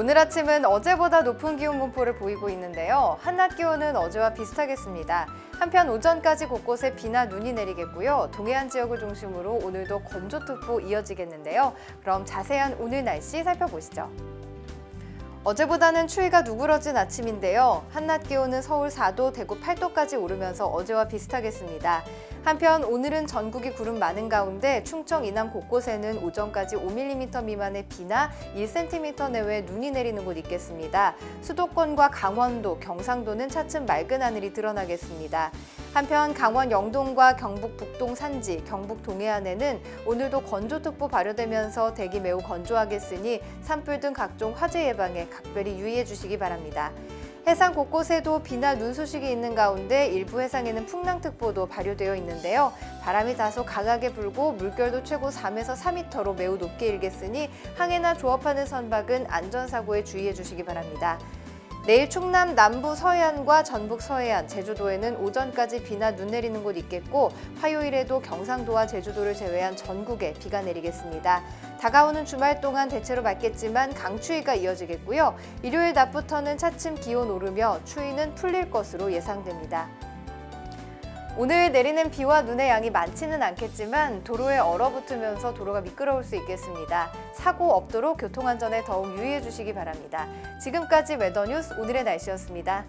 오늘 아침은 어제보다 높은 기온 분포를 보이고 있는데요. 한낮 기온은 어제와 비슷하겠습니다. 한편 오전까지 곳곳에 비나 눈이 내리겠고요. 동해안 지역을 중심으로 오늘도 건조특보 이어지겠는데요. 그럼 자세한 오늘 날씨 살펴보시죠. 어제보다는 추위가 누그러진 아침인데요. 한낮 기온은 서울 4도, 대구 8도까지 오르면서 어제와 비슷하겠습니다. 한편 오늘은 전국이 구름 많은 가운데 충청 이남 곳곳에는 오전까지 5mm 미만의 비나 1cm 내외 눈이 내리는 곳 있겠습니다. 수도권과 강원도, 경상도는 차츰 맑은 하늘이 드러나겠습니다. 한편 강원 영동과 경북 북동 산지, 경북 동해안에는 오늘도 건조특보 발효되면서 대기 매우 건조하겠으니 산불 등 각종 화재 예방에 각별히 유의해 주시기 바랍니다. 해상 곳곳에도 비나 눈 소식이 있는 가운데 일부 해상에는 풍랑특보도 발효되어 있는데요. 바람이 다소 강하게 불고 물결도 최고 3에서 4m로 매우 높게 일겠으니 항해나 조업하는 선박은 안전사고에 주의해 주시기 바랍니다. 내일 충남 남부 서해안과 전북 서해안, 제주도에는 오전까지 비나 눈 내리는 곳 있겠고 화요일에도 경상도와 제주도를 제외한 전국에 비가 내리겠습니다. 다가오는 주말 동안 대체로 맑겠지만 강추위가 이어지겠고요. 일요일 낮부터는 차츰 기온 오르며 추위는 풀릴 것으로 예상됩니다. 오늘 내리는 비와 눈의 양이 많지는 않겠지만 도로에 얼어붙으면서 도로가 미끄러울 수 있겠습니다. 사고 없도록 교통안전에 더욱 유의해 주시기 바랍니다. 지금까지 웨더뉴스 오늘의 날씨였습니다.